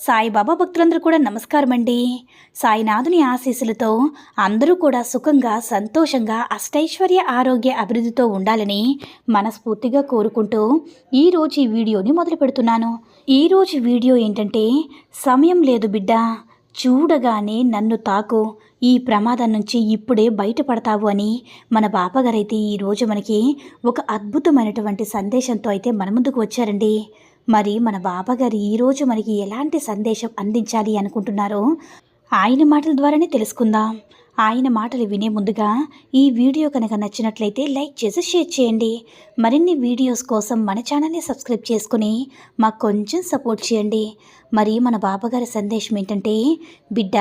సాయిబాబా భక్తులందరూ కూడా నమస్కారం అండి సాయినాథుని ఆశీస్సులతో అందరూ కూడా సుఖంగా సంతోషంగా అష్టైశ్వర్య ఆరోగ్య అభివృద్ధితో ఉండాలని మనస్ఫూర్తిగా కోరుకుంటూ ఈరోజు ఈ వీడియోని మొదలు పెడుతున్నాను. ఈరోజు వీడియో ఏంటంటే సమయం లేదు బిడ్డ చూడగానే నన్ను తాకు ఈ ప్రమాదం నుంచి ఇప్పుడే బయటపడతావు అని మన బాపగారైతే ఈరోజు మనకి ఒక అద్భుతమైనటువంటి సందేశంతో అయితే మన ముందుకు వచ్చారండి. మరి మన బాబాగారు ఈరోజు మనకి ఎలాంటి సందేశం అందించాలి అనుకుంటున్నారో ఆయన మాటల ద్వారానే తెలుసుకుందాం. ఆయన మాటలు వినే ముందుగా ఈ వీడియో కనుక నచ్చినట్లయితే లైక్ చేసి షేర్ చేయండి. మరిన్ని వీడియోస్ కోసం మన ఛానల్ని సబ్స్క్రైబ్ చేసుకుని మాకు కొంచెం సపోర్ట్ చేయండి. మరి మన బాబాగారి సందేశం ఏంటంటే బిడ్డ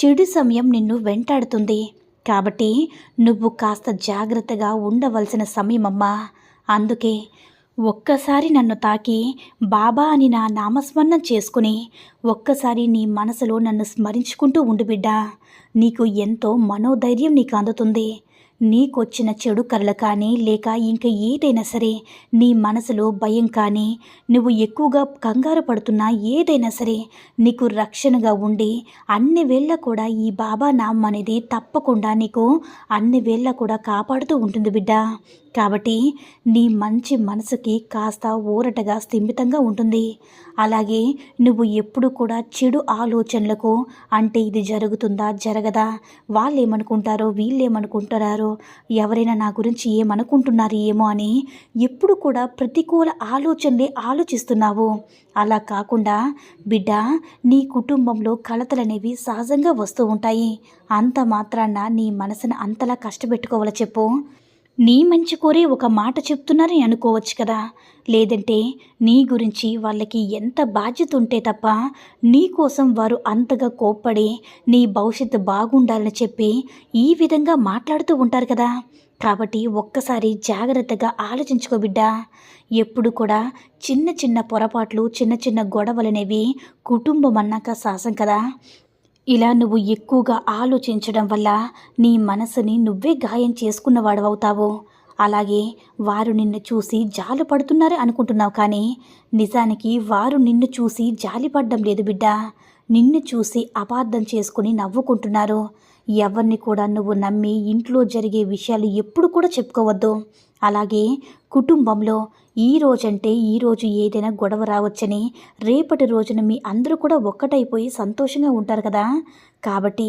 చెడు సమయం నిన్ను వెంటాడుతుంది. కాబట్టి నువ్వు కాస్త జాగ్రత్తగా ఉండవలసిన సమయమమ్మా. అందుకే ఒక్కసారి నన్ను తాకి బాబా అని నా నామస్మరణం చేసుకుని ఒక్కసారి నీ మనసులో నన్ను స్మరించుకుంటూ ఉండు బిడ్డా. నీకు ఎంతో మనోధైర్యం నీకు అందుతుంది. నీకొచ్చిన చెడు కలలు కానీ లేక ఇంకా ఏదైనా సరే నీ మనసులో భయం కానీ నువ్వు ఎక్కువగా కంగారు పడుతున్నా ఏదైనా సరే నీకు రక్షణగా ఉండి అన్ని వేళ్ళ కూడా ఈ బాబా నామం అనేది తప్పకుండా నీకు అన్ని వేళ్ళ కూడా కాపాడుతూ ఉంటుంది బిడ్డ. కాబట్టి నీ మంచి మనసుకి కాస్త ఊరటగా స్థిమితంగా ఉంటుంది. అలాగే నువ్వు ఎప్పుడు కూడా చెడు ఆలోచనలకు అంటే ఇది జరుగుతుందా జరగదా వాళ్ళేమనుకుంటారో వీళ్ళేమనుకుంటున్నారో వీళ్ళు ఎవరైనా నా గురించి ఏమనుకుంటున్నారు ఏమో అని ఎప్పుడు కూడా ప్రతికూల ఆలోచనలే ఆలోచిస్తున్నావు. అలా కాకుండా బిడ్డ నీ కుటుంబంలో కలతలనేవి సహజంగా వస్తూ ఉంటాయి. అంత మాత్రాన నీ మనసును అంతలా కష్టపెట్టుకోవాలో చెప్పు. నీ మంచి కోరే ఒక మాట చెప్తున్నారని అనుకోవచ్చు కదా. లేదంటే నీ గురించి వాళ్ళకి ఎంత బాధ్యత ఉంటే తప్ప నీ కోసం వారు అంతగా కోప్పడి నీ భవిష్యత్తు బాగుండాలని చెప్పి ఈ విధంగా మాట్లాడుతూ ఉంటారు కదా. కాబట్టి ఒక్కసారి జాగ్రత్తగా ఆలోచించుకో బిడ్డా. ఎప్పుడు కూడా చిన్న చిన్న పొరపాట్లు చిన్న చిన్న గొడవలనేవి కుటుంబం అన్నాక సాసం కదా. ఇలా నువ్వు ఎక్కువగా ఆలోచించడం వల్ల నీ మనసుని నువ్వే గాయం చేసుకున్నవాడవవుతావు అలాగే వారు నిన్ను చూసి జాలు పడుతున్నారు అనుకుంటున్నావు కానీ నిజానికి వారు నిన్ను చూసి జాలిపడ్డం లేదు బిడ్డ. నిన్ను చూసి అపార్థం చేసుకుని నవ్వుకుంటున్నారు. ఎవరిని కూడా నువ్వు నమ్మి ఇంట్లో జరిగే విషయాలు ఎప్పుడు కూడా చెప్పుకోవద్దు. అలాగే కుటుంబంలో ఈ రోజంటే ఈ రోజు ఏదైనా గొడవ రావచ్చని రేపటి రోజున మీ అందరూ కూడా ఒక్కటైపోయి సంతోషంగా ఉంటారు కదా. కాబట్టి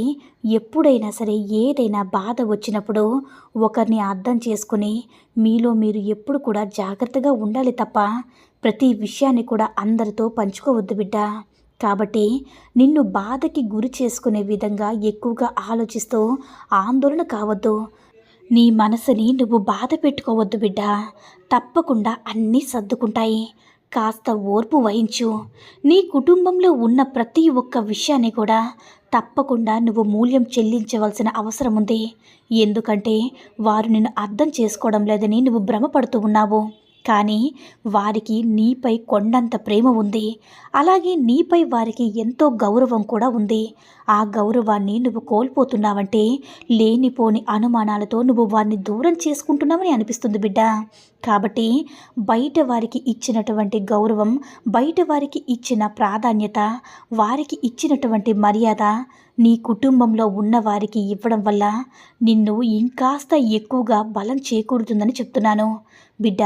ఎప్పుడైనా సరే ఏదైనా బాధ వచ్చినప్పుడు ఒకరిని అర్థం చేసుకుని మీలో మీరు ఎప్పుడు కూడా జాగ్రత్తగా ఉండాలి తప్ప ప్రతి విషయాన్ని కూడా అందరితో పంచుకోవద్దు బిడ్డ. కాబట్టి నిన్ను బాధకి గురి చేసుకునే విధంగా ఎక్కువగా ఆలోచిస్తూ ఆందోళన కావద్దు. నీ మనసుని నువ్వు బాధ పెట్టుకోవద్దు బిడ్డ. తప్పకుండా అన్నీ సర్దుకుంటాయి. కాస్త ఓర్పు వహించు. నీ కుటుంబంలో ఉన్న ప్రతి ఒక్క విషయాన్ని కూడా తప్పకుండా నువ్వు మూల్యం చెల్లించవలసిన అవసరం ఉంది. ఎందుకంటే వారు నిన్ను అర్థం చేసుకోవడం లేదని నువ్వు భ్రమపడుతూ ఉన్నావు. కానీ వారికి నీపై కొండంత ప్రేమ ఉంది. అలాగే నీపై వారికి ఎంతో గౌరవం కూడా ఉంది. ఆ గౌరవాన్ని నువ్వు కోల్పోతున్నావంటే లేనిపోని అనుమానాలతో నువ్వు వారిని దూరం చేసుకుంటున్నావని అనిపిస్తుంది బిడ్డ. కాబట్టి బయట వారికి ఇచ్చినటువంటి గౌరవం బయట వారికి ఇచ్చిన ప్రాధాన్యత వారికి ఇచ్చినటువంటి మర్యాద నీ కుటుంబంలో ఉన్న వారికి ఇవ్వడం వల్ల నిన్ను ఇంకాస్త ఎక్కువగా బలం చేకూరుతుందని చెప్తున్నాను. బిడ్డ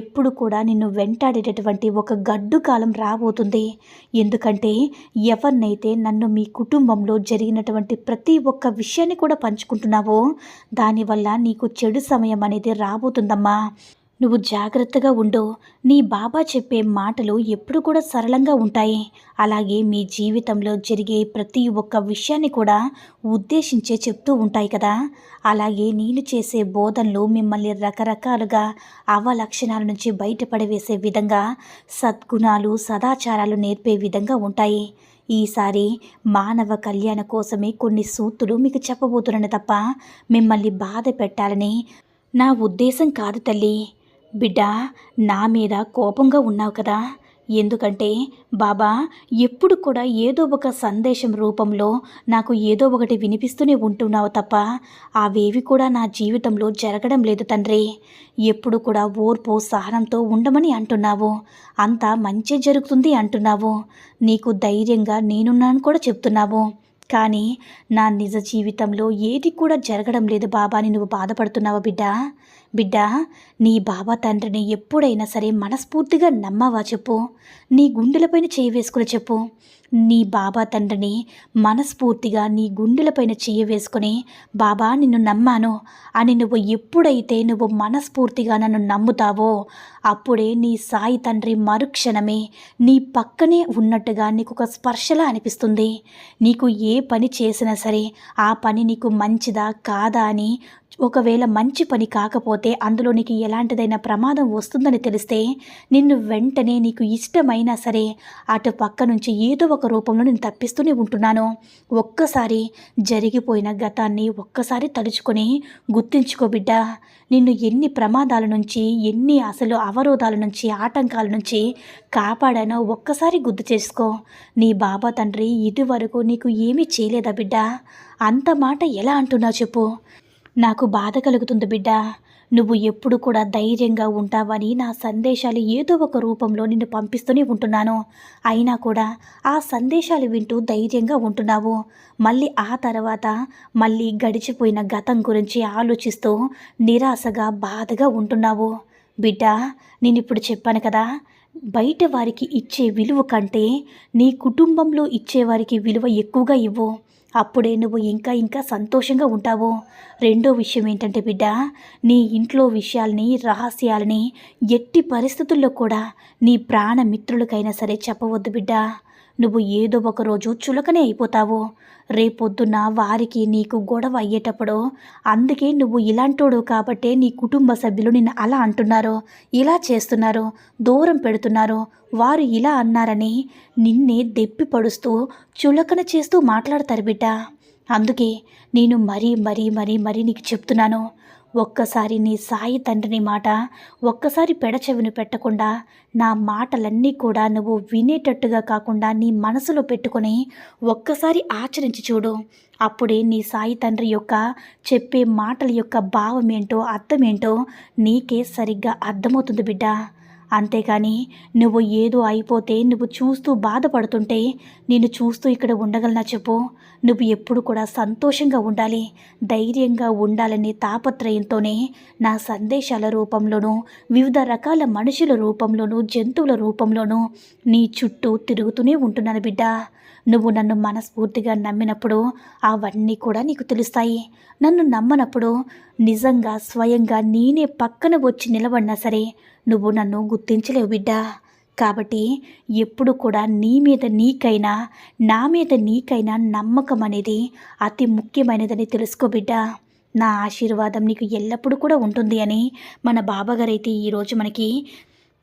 ఎప్పుడు కూడా నిన్ను వెంటాడేటటువంటి ఒక గడ్డు కాలం రాబోతుంది. ఎందుకంటే ఎవరినైతే నన్ను మీ కుటుంబంలో జరిగినటువంటి ప్రతి ఒక్క విషయాన్ని కూడా పంచుకుంటున్నావో దానివల్ల నీకు చెడు సమయం అనేది రాబోతుందమ్మా. నువ్వు జాగ్రత్తగా ఉండు. నీ బాబా చెప్పే మాటలు ఎప్పుడు కూడా సరళంగా ఉంటాయి. అలాగే మీ జీవితంలో జరిగే ప్రతి ఒక్క విషయాన్ని కూడా ఉద్దేశించే చెప్తూ ఉంటాయి కదా. అలాగే నేను చేసే బోధనలు మిమ్మల్ని రకరకాలుగా అవలక్షణాల నుంచి బయటపడవేసే విధంగా సద్గుణాలు సదాచారాలు నేర్పే విధంగా ఉంటాయి. ఈసారి మానవ కళ్యాణ కోసమే కొన్ని సూత్తులు మీకు చెప్పబోతున్నాను తప్ప మిమ్మల్ని బాధ పెట్టాలని నా ఉద్దేశం కాదు తల్లి. బిడ్డ నా మీద కోపంగా ఉన్నావు కదా. ఎందుకంటే బాబా ఎప్పుడు కూడా ఏదో ఒక సందేశం రూపంలో నాకు ఏదో ఒకటి వినిపిస్తూనే ఉంటున్నావు తప్ప అవేవి కూడా నా జీవితంలో జరగడం లేదు తండ్రి. ఎప్పుడు కూడా ఓర్పు సహనంతో ఉండమని అంటున్నావు. అంతా మంచి జరుగుతుంది అంటున్నావు. నీకు ధైర్యంగా నేనున్నాను కూడా చెప్తున్నావు. కానీ నా నిజ జీవితంలో ఏది కూడా జరగడం లేదు బాబా అని నువ్వు బాధపడుతున్నావా బిడ్డ? బిడ్డ నీ బాబా తండ్రిని ఎప్పుడైనా సరే మనస్ఫూర్తిగా నమ్మవా చెప్పు? నీ గుండెలపైన చేయి వేసుకుని చెప్పు. నీ బాబా తండ్రిని మనస్ఫూర్తిగా నీ గుండెలపైన చేయి వేసుకొని బాబా నిన్ను నమ్మాను. అని నువ్వు ఎప్పుడైతే నువ్వు మనస్ఫూర్తిగా నన్ను నమ్ముతావో అప్పుడే నీ సాయి తండ్రి మరుక్షణమే నీ పక్కనే ఉన్నట్టుగా నీకు ఒక స్పర్శలా అనిపిస్తుంది. నీకు ఏ పని చేసినా సరే ఆ పని నీకు మంచిదా కాదా అని ఒకవేళ మంచి పని కాకపోతే అందులో నీకు ఎలాంటిదైనా ప్రమాదం వస్తుందని తెలిస్తే నిన్ను వెంటనే నీకు ఇష్టమైనా సరే అటు పక్క నుంచి ఏదో ఒక రూపంలో నేను తప్పిస్తూనే ఉంటున్నాను. ఒక్కసారి జరిగిపోయిన గతాన్ని ఒక్కసారి తలుచుకొని గుర్తించుకో బిడ్డ. నిన్ను ఎన్ని ప్రమాదాల నుంచి ఎన్ని అసలు అవరోధాల నుంచి ఆటంకాల నుంచి కాపాడానో ఒక్కసారి గుర్తు చేసుకో. నీ బాబా తండ్రి ఇదివరకు నీకు ఏమీ చేయలేదా బిడ్డ? అంత మాట ఎలా అంటున్నావు చెప్పు. నాకు బాధ కలుగుతుంది బిడ్డ. నువ్వు ఎప్పుడు కూడా ధైర్యంగా ఉంటావని నా సందేశాలు ఏదో ఒక రూపంలో నిన్ను పంపిస్తూనే ఉంటున్నాను. అయినా కూడా ఆ సందేశాలు వింటూ ధైర్యంగా ఉంటున్నావు. మళ్ళీ ఆ తర్వాత మళ్ళీ గడిచిపోయిన గతం గురించి ఆలోచిస్తూ నిరాశగా బాధగా ఉంటున్నావు. బిడ్డ నేను ఇప్పుడు చెప్పాను కదా బయట వారికి ఇచ్చే విలువ కంటే నీ కుటుంబంలో ఇచ్చేవారికి విలువ ఎక్కువగా ఇవ్వు. అప్పుడే నువ్వు ఇంకా ఇంకా సంతోషంగా ఉంటావు. రెండో విషయం ఏంటంటే బిడ్డ నీ ఇంట్లో విషయాల్ని రహస్యాలని ఎట్టి పరిస్థితుల్లో కూడా నీ ప్రాణమిత్రులకైనా సరే చెప్పవద్దు బిడ్డ. నువ్వు ఏదో ఒక రోజు చులకనే అయిపోతావు. రేపొద్దున వారికి నీకు గొడవ అయ్యేటప్పుడు అందుకే నువ్వు ఇలాంటోడు కాబట్టే నీ కుటుంబ సభ్యులు నిన్ను అలా అంటున్నారు ఇలా చేస్తున్నారు దూరం పెడుతున్నారు. వారు ఇలా అన్నారని నిన్నే దెప్పి పడుస్తూ చులకన చేస్తూ మాట్లాడతారు బిడ్డ. అందుకే నేను మరీ మరీ మరీ మరీ నీకు చెప్తున్నాను. ఒక్కసారి నీ సాయి తండ్రిని మాట ఒక్కసారి పెడచెవిని పెట్టకుండా నా మాటలన్నీ కూడా నువ్వు వినేటట్టుగా కాకుండా నీ మనసులో పెట్టుకొని ఒక్కసారి ఆచరించి చూడు. అప్పుడే నీ సాయి తండ్రి యొక్క చెప్పే మాటల యొక్క భావం ఏంటో అర్థమేంటో నీకే సరిగ్గా అర్థమవుతుంది బిడ్డ. అంతేకాని నువ్వు ఏదో అయిపోతే నువ్వు చూస్తూ బాధపడుతుంటే నేను చూస్తూ ఇక్కడ ఉండగలనా చెప్పు? నువ్వు ఎప్పుడు కూడా సంతోషంగా ఉండాలి ధైర్యంగా ఉండాలనే తాపత్రయంతోనే నా సందేశాల రూపంలోనూ వివిధ రకాల మనుషుల రూపంలోనూ జంతువుల రూపంలోనూ నీ చుట్టూ తిరుగుతూనే ఉంటున్నాను బిడ్డ. నువ్వు నన్ను మనస్ఫూర్తిగా నమ్మినప్పుడు అవన్నీ కూడా నీకు తెలుస్తాయి. నన్ను నమ్మనప్పుడు నిజంగా స్వయంగా నేనే పక్కన వచ్చి నిలబడినా సరే నువ్వు నన్ను గుర్తించలేవు బిడ్డా. కాబట్టి ఎప్పుడు కూడా నీ మీద నీకైనా నా మీద నీకైనా నమ్మకం అనేది అతి ముఖ్యమైనదని తెలుసుకో బిడ్డ. నా ఆశీర్వాదం నీకు ఎల్లప్పుడూ కూడా ఉంటుంది అని మన బాబాగారైతే ఈరోజు మనకి